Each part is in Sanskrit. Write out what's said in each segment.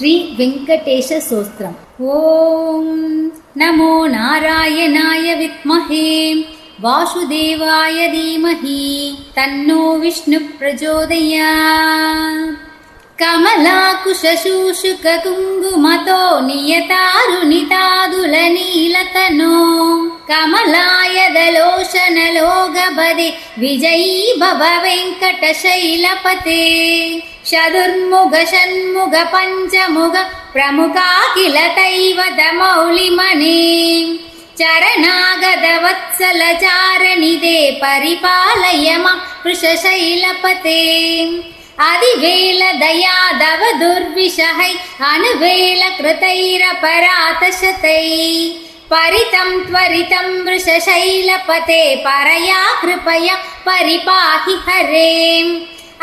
శ్రీ వెంకటేశ సూత్రం. ఓం నమో నారాయణాయ విద్మహే. వాసుదేవాయ ధీమహి. తన్నో విష్ణు ప్రచోదయా. కమలాకుశూషుక కుంగుమతో నియతారునితాదుల నీలతనో కమలాయదలోచనలోగబది విజయీ భవ వెంకట శైలపతే चतुर्मुघ षण्मुघ पञ्चमुग प्रमुखाखिल तैव दमौलि मनी चरनागदवत्सलचारनिधे परिपालय वृषशैलपते। अधिवेल दयादव दुर्विषहै हनुबेलकृतैरपरातशतै परितं त्वरितं वृषशैलपते परया कृपया परिपाहि हरेम्।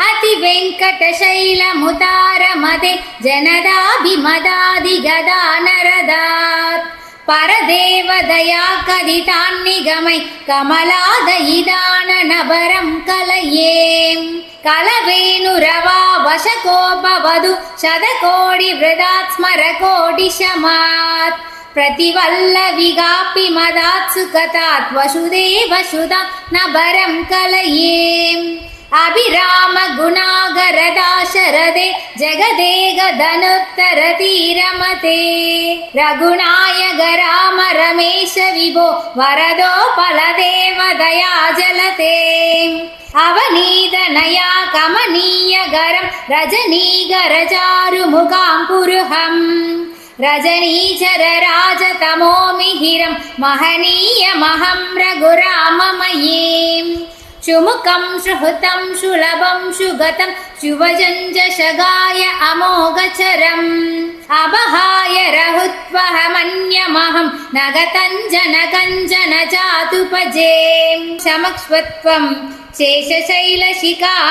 अतिवेङ्कटशैलमुतारमदे जनदाभिमदादिगदानरदात् परदेवदया कदितान्निगमै कमलादयिदाननभरं कलयेम् कलवेणुरवा वशकोपवधु शतकोटिवृदात् स्मरकोटिशमात् प्रतिवल्लविगापि मदात् सुकतात् वसुदेव सुधा नभरं कलयेम् अभिराम गुणागरदाशरदे जगदेगधनुत्तरतीरमते रघुनायक राम रमेश विभो वरदो फलदेव दया जलते अवनीदनया कमनीयगरं रजनीगरचारुमुखाङ्कुरुहम् रजनीचर राजतमोमिहिरं महनीयमहं रघुराममयीम् शुमुखं सुहृतं सुलभं सुगतं शुभजञ्जशगाय अमोघचरम् अबहाय रहुत्वहमन्यमहं न गतं जनकञ्जन चातुपजे समक्ष्वत्वं शेषशैलशिखामणि